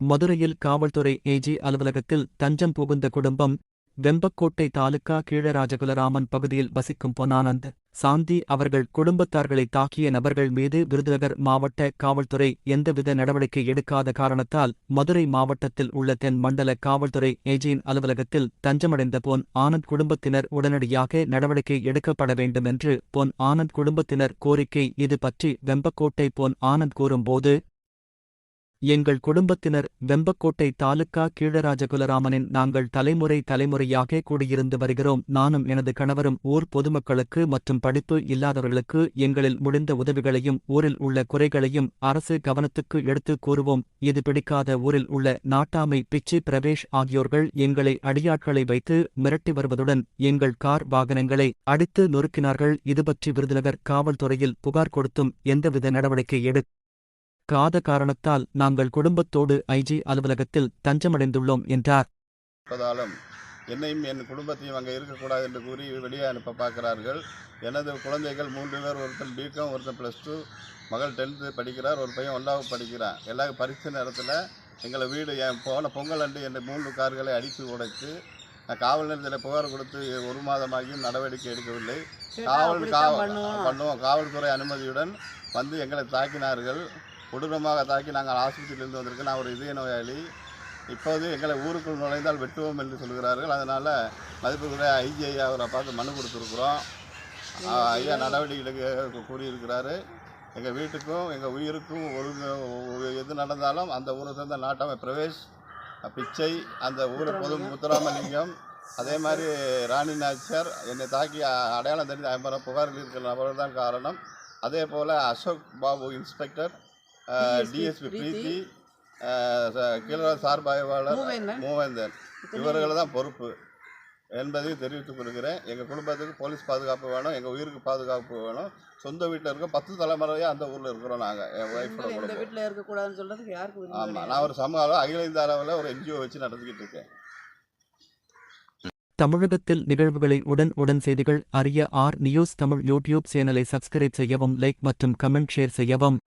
மதுரையில் காவல்துறை ஏஜி அலுவலகத்தில் தஞ்சம் புகுந்த குடும்பம் வெம்பக்கோட்டை தாலுகா கீழராஜகுலராமன் பகுதியில் வசிக்கும் பொன்னானந்த் சாந்தி அவர்கள் குடும்பத்தார்களை தாக்கிய நபர்கள் மீது விருதுநகர் மாவட்ட காவல்துறை எந்தவித நடவடிக்கை எடுக்காத காரணத்தால் மதுரை மாவட்டத்தில் உள்ள தென் மண்டல காவல்துறை ஏஜியின் அலுவலகத்தில் தஞ்சமடைந்த பொன் ஆனந்த் குடும்பத்தினர் உடனடியாக நடவடிக்கை எடுக்கப்பட வேண்டும் என்று பொன் ஆனந்த் குடும்பத்தினர் கோரிக்கை. இது பற்றி வெம்பக்கோட்டை பொன் ஆனந்த் கூறும்போது எங்கள் குடும்பத்தினர் வெம்பக்கோட்டை தாலுகா கீழராஜகுலராமனின் நாங்கள் தலைமுறை தலைமுறையாக கூடியிருந்து வருகிறோம். நானும் எனது கணவரும் ஊர் பொதுமக்களுக்கு மற்றும் படிப்பு இல்லாதவர்களுக்கு எங்களில் முடிந்த உதவிகளையும் ஊரில் உள்ள குறைகளையும் அரசு கவனத்துக்கு எடுத்து கூறுவோம். இது பிடிக்காத ஊரில் உள்ள நாட்டாமை பிச்சி பிரவேஷ் ஆகியோர்கள் எங்களை அடியாட்களை வைத்து மிரட்டி வருவதுடன் எங்கள் கார் வாகனங்களை அடித்து நொறுக்கினார்கள். இதுபற்றி விருதுநகர் காவல்துறையில் புகார் கொடுத்தும் எந்தவித நடவடிக்கை எடு காத காரணத்தால் நாங்கள் குடும்பத்தோடு ஐஜி அலுவலகத்தில் தஞ்சமடைந்துள்ளோம் என்றார். என்னையும் என் குடும்பத்தையும் அங்கே இருக்கக்கூடாது என்று கூறி வெளியே அனுப்ப பார்க்கிறார்கள். எனது குழந்தைகள் மூன்று பேர் ஒருத்தன் பிகாம் ஒருத்தன் ப்ளஸ் டூ மகள் டென்த்து படிக்கிறார் ஒரு பையன் ஒன்றாவது படிக்கிறான். எல்லா பரிசு நேரத்தில் எங்களை வீடு என் போன பொங்கல் அன்று என் மூன்று கார்களை அடித்து உடைத்து நான் காவல் நிலையத்தில் புகார் கொடுத்து ஒரு மாதமாகியும் நடவடிக்கை எடுக்கவில்லை. காவல் காவல் பண்ணுவோம். காவல்துறை அனுமதியுடன் வந்து எங்களை தாக்கினார்கள். கொடூரமாக தாக்கி நாங்கள் ஆஸ்பத்திரியிலிருந்து வந்திருக்கோம் நான் ஒரு இதய நோயாளி. இப்போது எங்களை ஊருக்குள் நுழைந்தால் வெட்டுவோம் என்று சொல்கிறார்கள். அதனால் மதிப்புக்குரிய ஐயா அவரை பார்த்து மனு கொடுத்துருக்குறோம். ஐயா நடவடிக்கை எடுக்க கூறியிருக்கிறாரு. எங்கள் வீட்டுக்கும் எங்கள் உயிருக்கும் ஒரு எது நடந்தாலும் அந்த ஊரை சேர்ந்த நாட்டாமை பிரவேஷ் பிச்சை அந்த ஊர் பொது முத்துராமலிங்கம் அதே மாதிரி ராணி நாச்சியார் என்னை தாக்கி அடையாளம் தெரிந்து ஐம்பது புகாரில் இருக்கிற நபர் தான் காரணம். அதே போல் அசோக் பாபு இன்ஸ்பெக்டர் டிஎஸ்பி பிரீத்தி கீழ சார்பாய்வாளர் மூவேந்தன். மூவேந்தன். இவர்கள் தான் பொறுப்பு. என்பதை தெரிவித்துக் கொள்கிறேன். எங்கள் குடும்பத்துக்கு போலீஸ் பாதுகாப்பு வேணும். எங்கள் உயிருக்கு பாதுகாப்பு வேணும். சொந்த வீட்டில் இருக்க பத்து தலைமுறையாக அந்த ஊரில் இருக்கிறோம் நாங்கள் என் ஒய்ஃபோட இந்த வீட்டில் இருக்கக்கூடாதுன்னு சொல்றதுக்கு யாருக்கு உரிமை ஆமாம்? நான் ஒரு சமூக அகில இந்திய அளவில் ஒரு என்ஜிஓ வச்சு நடத்திக்கிட்டு இருக்கேன். தமிழகத்தில் நிகழ்வுகளை உடன் உடன் செய்திகள் அறிய ஆர் நியூஸ் தமிழ் யூடியூப் சேனலை சப்ஸ்கிரைப் செய்யவும் லைக் மற்றும் கமெண்ட் ஷேர் செய்யவும்.